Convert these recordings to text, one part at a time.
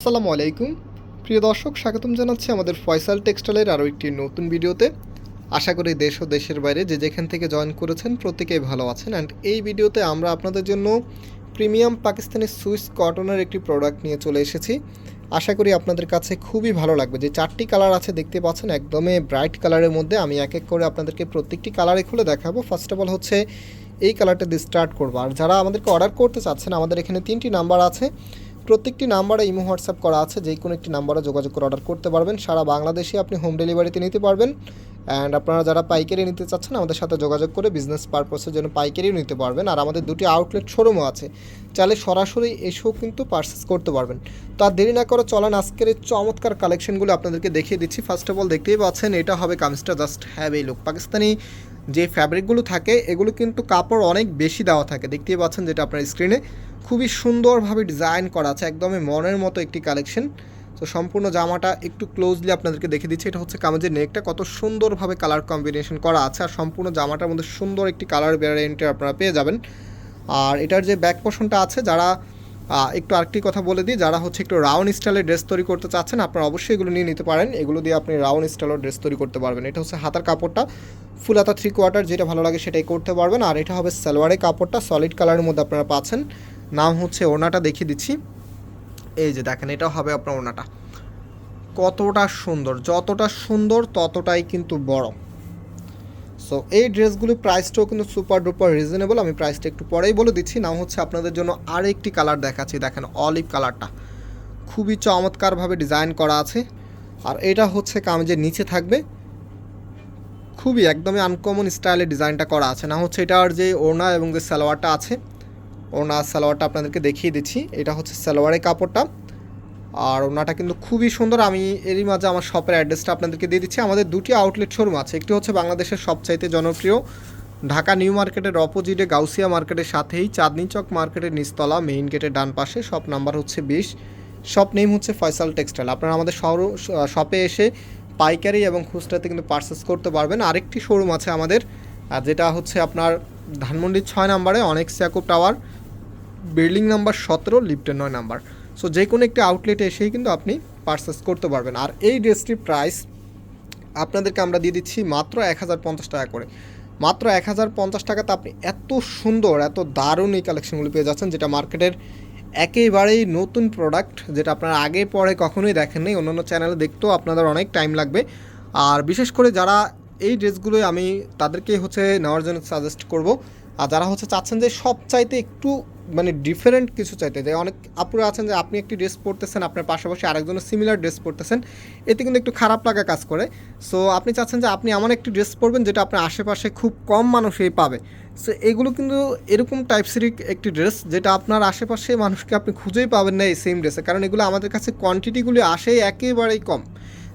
আসসালামু আলাইকুম। প্রিয় দর্শক, স্বাগতম জানাচ্ছি আমাদের ফয়সাল টেক্সটাইলের আরও একটি নতুন ভিডিওতে। আশা করি দেশ ও দেশের বাইরে যে যেখান থেকে জয়েন করেছেন প্রত্যেকেই ভালো আছেন। অ্যান্ড এই ভিডিওতে আমরা আপনাদের জন্য প্রিমিয়াম পাকিস্তানি সুইস কটনের একটি প্রোডাক্ট নিয়ে চলে এসেছি। আশা করি আপনাদের কাছে খুবই ভালো লাগবে। যে চারটি কালার আছে, দেখতে পাচ্ছেন, একদমই ব্রাইট কালারের মধ্যে। আমি এক এক করে আপনাদেরকে প্রত্যেকটি কালারে খুলে দেখাবো। ফার্স্ট অফ অল হচ্ছে, এই কালারটা দিয়ে স্টার্ট করব। আর যারা আমাদেরকে অর্ডার করতে চাচ্ছেন, আমাদের এখানে তিনটি নাম্বার আছে। প্রত্যেকটি নাম্বারে ইমো, হোয়াটসঅ্যাপ করা আছে, যে কোনো একটি নাম্বারে যোগাযোগ করে অর্ডার করতে পারবেন। সারা বাংলাদেশে আপনি হোম ডেলিভারিতে নিতে পারবেন। অ্যান্ড আপনারা যারা পাইকারি নিতে চাচ্ছেন, আমাদের সাথে যোগাযোগ করে বিজনেস পারপাসের জন্য পাইকারিও নিতে পারবেন। আর আমাদের দুটি আউটলেট শোরুমও আছে। চাইলে সরাসরি এসেও কিন্তু পারচেস করতে পারবেন। তো আর দেরি না করে চলেন আজকের এই চমৎকার কালেকশনগুলো আপনাদেরকে দেখিয়ে দিচ্ছি। ফার্স্ট অফ অল দেখতেই পাচ্ছেন, এটা হবে কামিজটা just have a look Pakistani যে ফ্যাব্রিকগুলো থাকে, এগুলো কিন্তু কাপড় অনেক বেশি দেওয়া থাকে। দেখতেই পাচ্ছেন যেটা আপনার স্ক্রিনে খুবই সুন্দরভাবে ডিজাইন করা আছে, একদমই মনের মতো একটি কালেকশন তো সম্পূর্ণ জামাটা একটু ক্লোজলি আপনাদেরকে দেখে দিচ্ছি, এটা হচ্ছে কামেজের নেকটা কত সুন্দরভাবে কালার কম্বিনেশন করা আছে, আর সম্পূর্ণ জামাটার মধ্যে সুন্দর একটি কালার ভ্যারিয়েন্টে আপনারা পেয়ে যাবেন। আর এটার যে ব্যাক পোর্শনটা আছে, যারা একটু আরেকটি কথা বলে দিই, যারা হচ্ছে একটু রাউন্ড স্টাইলের ড্রেস তৈরি করতে চাচ্ছেন, আপনারা অবশ্যই এগুলো নিয়ে নিতে পারেন। এগুলো দিয়ে আপনি রাউন্ড স্টাইলের ড্রেস তৈরি করতে পারবেন। এটা হচ্ছে হাতার কাপড়টা ফুল হাতা থ্রি কোয়ার্টার যেটা ভালো লাগে সেটাই করতে পারবেন। আর এটা হবে সালোয়ারের কাপড়টা সলিড কালারের মধ্যে আপনারা পাচ্ছেন। নাম হচ্ছে ওনাটা দেখিয়ে দিচ্ছি। এই যে দেখেন এটা হবে আপনার ওনাটা কতটা সুন্দর, যতটা সুন্দর ততটাই কিন্তু বড়। সো এই ড্রেসগুলি প্রাইসটাও কিন্তু সুপার ডুপার রিজনেবল আমি প্রাইসটা একটু পরেই বলে দিচ্ছি। নাম হচ্ছে আপনাদের জন্য আরেকটি কালার দেখাচ্ছি। দেখেন অলিভ কালারটা খুবই চমৎকারভাবে ডিজাইন করা আছে। আর এটা হচ্ছে কামেজের নিচে থাকবে। খুবই একদমই আনকমন স্টাইলে ডিজাইনটা করা আছে। না হচ্ছে এটার যে ওড়না এবং যে সালোয়ারটা আছে ওড়না সালোয়ারটা আপনাদেরকে দেখিয়ে দিচ্ছি। এটা হচ্ছে সালোয়ারের কাপড়টা। আর ওনাটা কিন্তু খুবই সুন্দর। আমি এরই মাঝে আমার শপের অ্যাড্রেসটা আপনাদেরকে দিয়ে দিচ্ছি। আমাদের দুটি আউটলেট শোরুম আছে। একটি হচ্ছে বাংলাদেশের সবচাইতে জনপ্রিয়, ঢাকা নিউ মার্কেটের অপোজিটে গাউসিয়া মার্কেটের সাথেই, চাঁদনি চক মার্কেটের নিচতলা মেইন গেটের ডান পাশে। শপ নাম্বার হচ্ছে বিশ। শপ নেম হচ্ছে ফয়সাল টেক্সটাইল আপনারা আমাদের শহর শপে এসে পাইকারি এবং খুচরাতে কিন্তু পারচেস করতে পারবেন। আরেকটি শোরুম আছে আমাদের যেটা হচ্ছে আপনার ধানমন্ডির ছয় নাম্বারে, অনেক সিয়াকুব টাওয়ার বিল্ডিং নাম্বার সতেরো লিফটের নয় নাম্বার। সো যে কোনো একটি আউটলেটে এসেই কিন্তু আপনি পারচেস করতে পারবেন। আর এই ড্রেসটির প্রাইস আপনাদেরকে আমরা দিয়ে দিচ্ছি মাত্র এক হাজার পঞ্চাশ টাকা করে। মাত্র এক হাজার পঞ্চাশ টাকাতে আপনি এত সুন্দর, এত দারুণ এই কালেকশনগুলো পেয়ে যাচ্ছেন, যেটা মার্কেটের একেবারেই নতুন প্রোডাক্ট যেটা আপনারা আগে পরে কখনোই দেখেননি অন্যান্য চ্যানেলে দেখতেও আপনাদের অনেক টাইম লাগবে। আর বিশেষ করে যারা এই ড্রেসগুলোই আমি তাদেরকে হচ্ছে নেওয়ার জন্য সাজেস্ট করব। আর যারা হচ্ছে চাচ্ছেন যে সব চাইতে একটু মানে ডিফারেন্ট কিছু চাইতে যে অনেক আপুরা আছেন যে আপনি একটি ড্রেস পরতেছেন, আপনার পাশাপাশি আরেকজনের সিমিলার ড্রেস পরতেছেন। এতে কিন্তু একটু খারাপ লাগা কাজ করে। সো আপনি চাচ্ছেন যে আপনি এমন একটি ড্রেস পরবেন যেটা আপনার আশেপাশে খুব কম মানুষই পাবে। সো এগুলো কিন্তু এরকম টাইপসেরই একটি ড্রেস যেটা আপনার আশেপাশে মানুষকে আপনি খুঁজেই পাবেন না এই সেম ড্রেসে কারণ এগুলো আমাদের কাছে কোয়ান্টিটিগুলি আসে একেবারেই কম।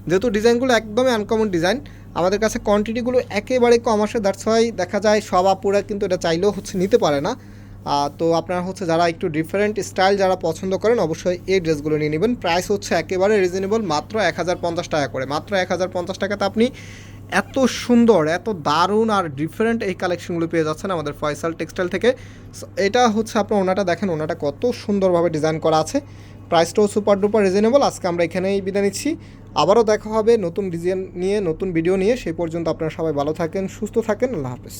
যেহেতু ডিজাইনগুলো একদমই আনকমন ডিজাইন আমাদের কাছে কোয়ান্টিটিগুলো একেবারে কম আসে। দ্যাটস ওয়াই দেখা যায় সব আপুরা কিন্তু এটা চাইলেও হচ্ছে নিতে পারে না। তো আপনারা হচ্ছে যারা একটু ডিফারেন্ট স্টাইল যারা পছন্দ করেন, অবশ্যই এই ড্রেসগুলো নিয়ে নেবেন। প্রাইস হচ্ছে একেবারে রিজনেবল মাত্র এক হাজার পঞ্চাশ টাকা করে। মাত্র এক হাজার পঞ্চাশ টাকাতে আপনি এত সুন্দর, এত দারুণ আর ডিফারেন্ট এই কালেকশনগুলো পেয়ে যাচ্ছেন আমাদের ফয়সাল টেক্সটাইল থেকে। এটা হচ্ছে আপনার ওনাটা দেখেন, ওনাটা কত সুন্দরভাবে ডিজাইন করা আছে। প্রাইসটাও সুপার ডুপার রিজনেবল আজকে আমরা এখানেই বিদায় নিচ্ছি। আবারও দেখা হবে নতুন ডিজাইন নিয়ে, নতুন ভিডিও নিয়ে। সেই পর্যন্ত আপনারা সবাই ভালো থাকেন, সুস্থ থাকেন, আল্লাহ হাফেজ।